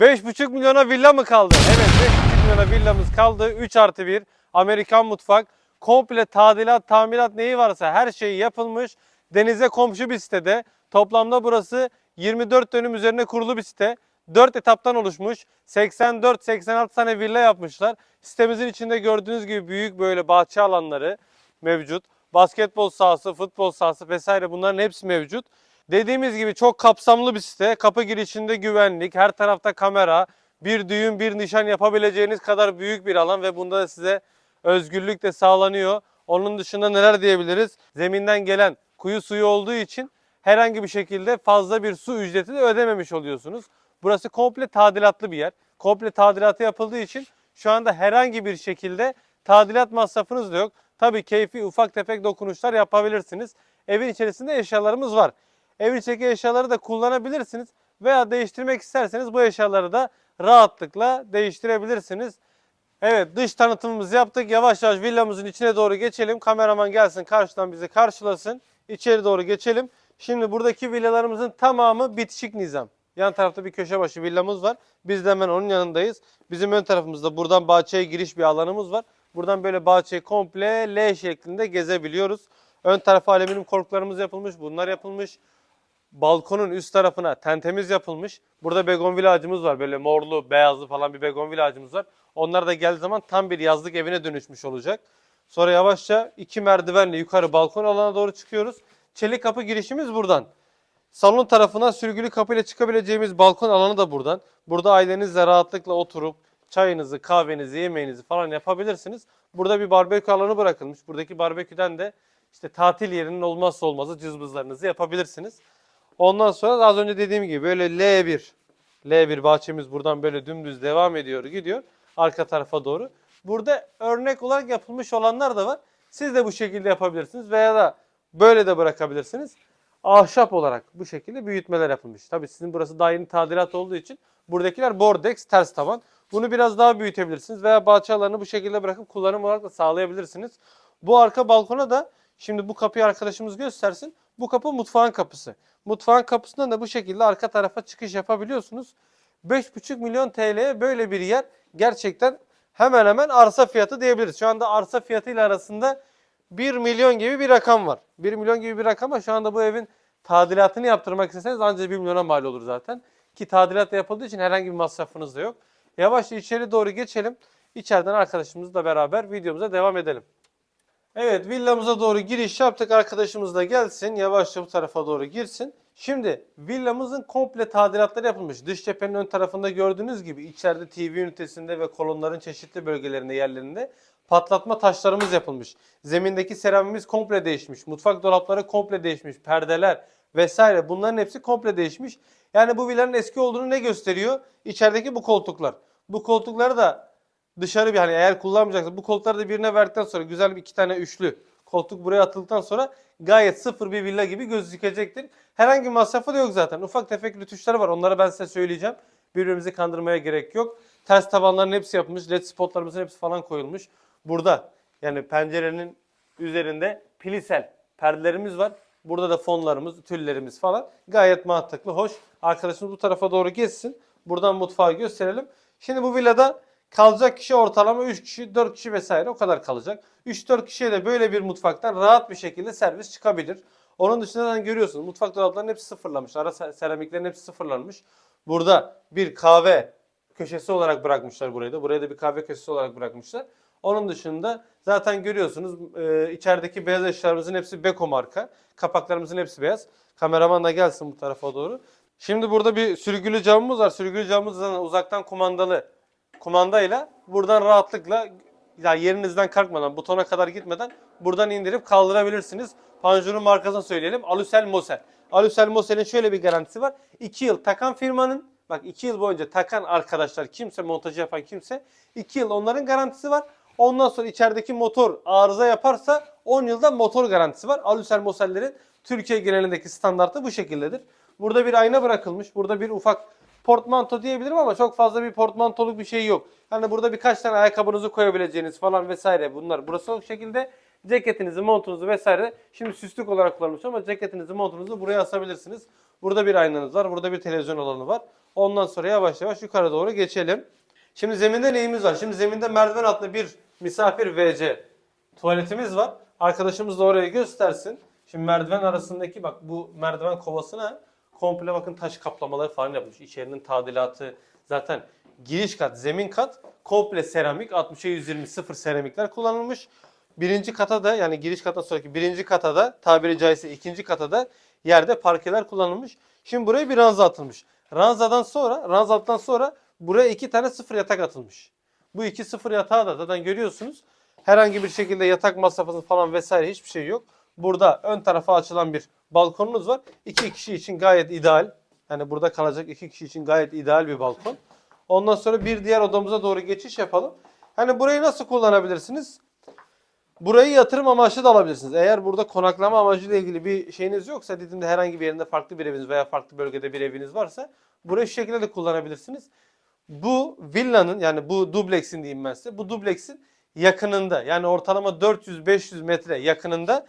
5,5 milyona villa mı kaldı? Evet 5,5 milyona villamız kaldı. 3 artı 1 Amerikan mutfak. Komple tadilat, tamirat neyi varsa her şeyi yapılmış. Denize komşu bir sitede. Toplamda burası 24 dönüm üzerine kurulu bir site. 4 etaptan oluşmuş. 84-86 tane villa yapmışlar. Sitemizin içinde gördüğünüz gibi büyük böyle bahçe alanları mevcut. Basketbol sahası, futbol sahası vesaire bunların hepsi mevcut. Dediğimiz gibi çok kapsamlı bir site. Kapı girişinde güvenlik, her tarafta kamera, bir düğün, bir nişan yapabileceğiniz kadar büyük bir alan ve bunda da size özgürlük de sağlanıyor. Onun dışında neler diyebiliriz? Zeminden gelen kuyu suyu olduğu için herhangi bir şekilde fazla bir su ücreti de ödememiş oluyorsunuz. Burası komple tadilatlı bir yer. Komple tadilatı yapıldığı için şu anda herhangi bir şekilde tadilat masrafınız da yok. Tabii keyfi ufak tefek dokunuşlar yapabilirsiniz. Evin içerisinde eşyalarımız var. Evin içindeki eşyaları da kullanabilirsiniz. Veya değiştirmek isterseniz bu eşyaları da rahatlıkla değiştirebilirsiniz. Evet dış tanıtımımızı yaptık. Yavaş yavaş villamızın içine doğru geçelim. Kameraman gelsin karşıdan bizi karşılasın. İçeri doğru geçelim. Şimdi buradaki villalarımızın tamamı bitişik nizam. Yan tarafta bir köşe başı villamız var. Biz de hemen onun yanındayız. Bizim ön tarafımızda buradan bahçeye giriş bir alanımız var. Buradan böyle bahçeyi komple L şeklinde gezebiliyoruz. Ön tarafa alüminyum korkuluklarımız yapılmış. Bunlar yapılmış. Balkonun üst tarafına tentemiz yapılmış. Burada begonvil ağacımız var. Böyle morlu, beyazlı falan bir begonvil ağacımız var. Onlar da geldiği zaman tam bir yazlık evine dönüşmüş olacak. Sonra yavaşça iki merdivenle yukarı balkon alana doğru çıkıyoruz. Çelik kapı girişimiz buradan. Salon tarafına sürgülü kapıyla çıkabileceğimiz balkon alanı da buradan. Burada ailenizle rahatlıkla oturup çayınızı, kahvenizi, yemeğinizi falan yapabilirsiniz. Burada bir barbekü alanı bırakılmış. Buradaki barbeküden de işte tatil yerinin olmazsa olmazı cızbızlarınızı yapabilirsiniz. Ondan sonra az önce dediğim gibi böyle L1 L1 bahçemiz buradan böyle dümdüz devam ediyor gidiyor arka tarafa doğru. Burada örnek olarak yapılmış olanlar da var. Siz de bu şekilde yapabilirsiniz veya da böyle de bırakabilirsiniz. Ahşap olarak bu şekilde büyütmeler yapılmış. Tabii sizin burası daha yeni tadilat olduğu için buradakiler bordex ters tavan. Bunu biraz daha büyütebilirsiniz veya bahçe alanını bu şekilde bırakıp kullanım olarak da sağlayabilirsiniz. Bu arka balkona da şimdi bu kapıyı arkadaşımız göstersin. Bu kapı mutfağın kapısı. Mutfağın kapısından da bu şekilde arka tarafa çıkış yapabiliyorsunuz. 5,5 milyon TL'ye böyle bir yer gerçekten hemen hemen arsa fiyatı diyebiliriz. Şu anda arsa fiyatıyla arasında 1 milyon gibi bir rakam var. 1 milyon gibi bir rakam ama şu anda bu evin tadilatını yaptırmak isteseniz ancak 1 milyona mal olur zaten. Ki tadilat yapıldığı için herhangi bir masrafınız da yok. Yavaşça içeri doğru geçelim. İçeriden arkadaşımızla beraber videomuza devam edelim. Evet villamıza doğru giriş yaptık. Arkadaşımız da gelsin. Yavaşça bu tarafa doğru girsin. Şimdi villamızın komple tadilatları yapılmış. Dış cephenin ön tarafında gördüğünüz gibi içeride TV ünitesinde ve kolonların çeşitli bölgelerinde yerlerinde patlatma taşlarımız yapılmış. Zemindeki seramimiz komple değişmiş. Mutfak dolapları komple değişmiş. Perdeler vesaire bunların hepsi komple değişmiş. Yani bu villanın eski olduğunu ne gösteriyor? İçerideki bu koltuklar. Bu koltukları da dışarı bir hani eğer kullanmayacaksın bu koltukları da birine verdikten sonra güzel bir iki tane üçlü koltuk buraya atıldıktan sonra gayet sıfır bir villa gibi gözükecektir. Herhangi bir masrafı da yok zaten. Ufak tefek rütuşları var. Onları ben size söyleyeceğim. Birbirimizi kandırmaya gerek yok. Ters tavanların hepsi yapılmış. LED spotlarımızın hepsi falan koyulmuş. Burada yani pencerenin üzerinde pilisel perdelerimiz var. Burada da fonlarımız, tüllerimiz falan. Gayet mantıklı, hoş. Arkadaşımız bu tarafa doğru geçsin. Buradan mutfağı gösterelim. Şimdi bu villada kalacak kişi ortalama 3 kişi, 4 kişi vesaire o kadar kalacak. 3-4 kişiye de böyle bir mutfaktan rahat bir şekilde servis çıkabilir. Onun dışında zaten görüyorsunuz mutfak dolaplarının hepsi sıfırlanmış. Ara se- seramiklerin hepsi sıfırlanmış. Burada bir kahve köşesi olarak bırakmışlar burayı da. Buraya da bir kahve köşesi olarak bırakmışlar. Onun dışında zaten görüyorsunuz e, içerideki beyaz eşyalarımızın hepsi Beko marka. Kapaklarımızın hepsi beyaz. Kameraman da gelsin bu tarafa doğru. Şimdi burada bir sürgülü camımız var. Sürgülü camımız uzaktan kumandalı kumandayla buradan rahatlıkla ya yerinizden kalkmadan butona kadar gitmeden buradan indirip kaldırabilirsiniz. Panjurun markasını söyleyelim. Alusel Mosel. Alusel Mosel'in şöyle bir garantisi var. 2 yıl takan firmanın bak 2 yıl boyunca takan arkadaşlar kimse montajı yapan kimse 2 yıl onların garantisi var. Ondan sonra içerideki motor arıza yaparsa 10 yılda motor garantisi var. Alusel Mosel'lerin Türkiye genelindeki standartı bu şekildedir. Burada bir ayna bırakılmış. Burada bir ufak portmanto diyebilirim ama çok fazla bir portmantoluk bir şey yok. Hani burada birkaç tane ayakkabınızı koyabileceğiniz falan vesaire bunlar. Burası o şekilde Ceketinizi, montunuzu vesaire şimdi süslük olarak kullanılmış ama ceketinizi, montunuzu buraya asabilirsiniz. Burada bir aynanız var, burada bir televizyon alanı var. Ondan sonra yavaş yavaş yukarı doğru geçelim. Şimdi zeminde neyimiz var? Şimdi zeminde merdiven altında bir misafir WC tuvaletimiz var. Arkadaşımız da orayı göstersin. Şimdi merdiven arasındaki bak bu merdiven kovasına komple bakın taş kaplamaları falan yapmış. İçerinin tadilatı zaten giriş kat, zemin kat komple seramik 60'a 120 sıfır seramikler kullanılmış. Birinci kata da yani giriş kata sonraki birinci kata da tabiri caizse ikinci kata da yerde parkeler kullanılmış. Şimdi buraya bir ranza atılmış. Ranzadan sonra, ranzadan sonra buraya iki tane sıfır yatak atılmış. Bu iki sıfır yatağı da zaten görüyorsunuz. Herhangi bir şekilde yatak masrafı falan vesaire hiçbir şey yok. Burada ön tarafa açılan bir balkonunuz var. İki kişi için gayet ideal. Yani burada kalacak iki kişi için gayet ideal bir balkon. Ondan sonra bir diğer odamıza doğru geçiş yapalım. Hani burayı nasıl kullanabilirsiniz? Burayı yatırım amaçlı da alabilirsiniz. Eğer burada konaklama amacıyla ilgili bir şeyiniz yoksa Didim'de herhangi bir yerinde farklı bir eviniz veya farklı bölgede bir eviniz varsa burayı şu şekilde de kullanabilirsiniz. Bu villanın yani bu dubleksin diyeyim ben size. Bu dubleksin yakınında yani ortalama 400-500 metre yakınında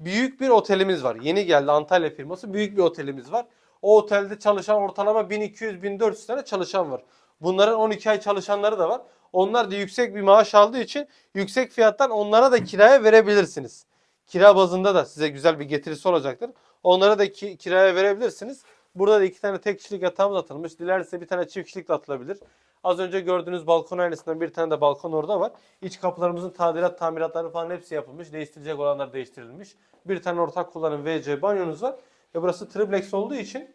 büyük bir otelimiz var. Yeni geldi Antalya firması büyük bir otelimiz var. O otelde çalışan ortalama 1200-1400 tane çalışan var. Bunların 12 ay çalışanları da var. Onlar da yüksek bir maaş aldığı için yüksek fiyattan onlara da kiraya verebilirsiniz. Kira bazında da size güzel bir getirisi olacaktır. Onlara da ki, kiraya verebilirsiniz. Burada da iki tane tek kişilik yatağımız atılmış. Dilerse bir tane çift kişilik de atılabilir. Az önce gördüğünüz balkon aynasından bir tane de balkon orada var. İç kapılarımızın tadilat, tamiratları falan hepsi yapılmış. Değiştirilecek olanlar değiştirilmiş. Bir tane ortak kullanım WC banyonuz var. Ve burası triplex olduğu için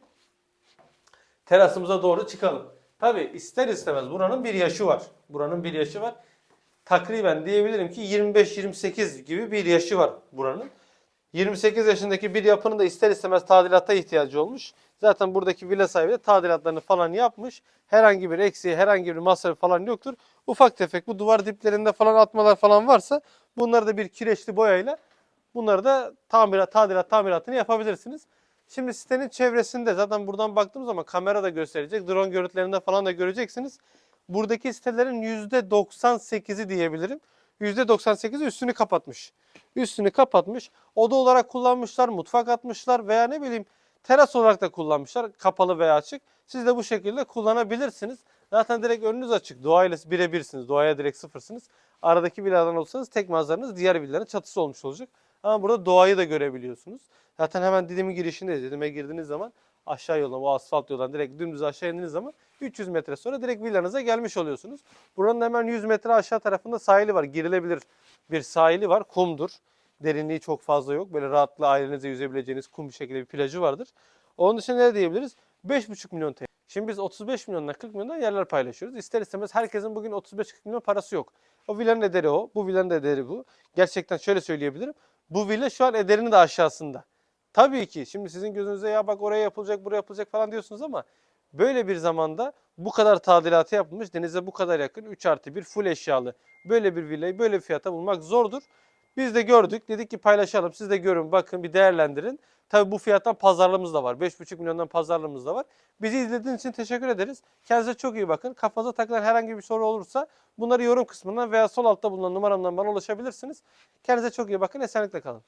terasımıza doğru çıkalım. Tabi ister istemez buranın bir yaşı var. Buranın bir yaşı var. Takriben diyebilirim ki 25-28 gibi bir yaşı var buranın. 28 yaşındaki bir yapının da ister istemez tadilata ihtiyacı olmuş. Zaten buradaki villa sahibi de tadilatlarını falan yapmış. Herhangi bir eksiği, herhangi bir masrafı falan yoktur. Ufak tefek bu duvar diplerinde falan atmalar falan varsa bunları da bir kireçli boyayla bunları da tamirat, tadilat, tamiratını yapabilirsiniz. Şimdi sitenin çevresinde zaten buradan baktığımız zaman kamera da gösterecek. Drone görüntülerinde falan da göreceksiniz. Buradaki sitelerin %98'i diyebilirim. %98'i üstünü kapatmış. Üstünü kapatmış. Oda olarak kullanmışlar, mutfak atmışlar veya ne bileyim teras olarak da kullanmışlar. Kapalı veya açık. Siz de bu şekilde kullanabilirsiniz. Zaten direkt önünüz açık. Doğayla birebirsiniz. Doğaya direkt sıfırsınız. Aradaki villadan olsanız tek manzaranız diğer villanın çatısı olmuş olacak. Ama burada doğayı da görebiliyorsunuz. Zaten hemen Didim'in girişindeyiz. Didim'e girdiğiniz zaman aşağı yoldan, o asfalt yoldan direkt dümdüz aşağı indiğiniz zaman 300 metre sonra direkt villanıza gelmiş oluyorsunuz. Buranın hemen 100 metre aşağı tarafında sahili var. Girilebilir bir sahili var. Kumdur. Derinliği çok fazla yok. Böyle rahatlıkla ailenizle yüzebileceğiniz kum bir şekilde bir plajı vardır. Onun dışında ne diyebiliriz? 5,5 milyon TL. Şimdi biz 35 milyondan 40 milyondan yerler paylaşıyoruz. İster istemez herkesin bugün 35-40 milyon parası yok. O villanın ederi o. Bu villanın ederi bu. Gerçekten şöyle söyleyebilirim. Bu villa şu an ederinin de aşağısında. Tabii ki şimdi sizin gözünüze ya bak oraya yapılacak buraya yapılacak falan diyorsunuz ama böyle bir zamanda bu kadar tadilatı yapılmış denize bu kadar yakın 3 artı 1 full eşyalı böyle bir villayı böyle bir fiyata bulmak zordur. Biz de gördük dedik ki paylaşalım siz de görün bakın bir değerlendirin. Tabii bu fiyattan pazarlığımız da var 5,5 milyondan pazarlığımız da var. Bizi izlediğiniz için teşekkür ederiz. Kendinize çok iyi bakın. Kafanıza takılan herhangi bir soru olursa bunları yorum kısmından veya sol altta bulunan numaramdan bana ulaşabilirsiniz. Kendinize çok iyi bakın. Esenlikle kalın.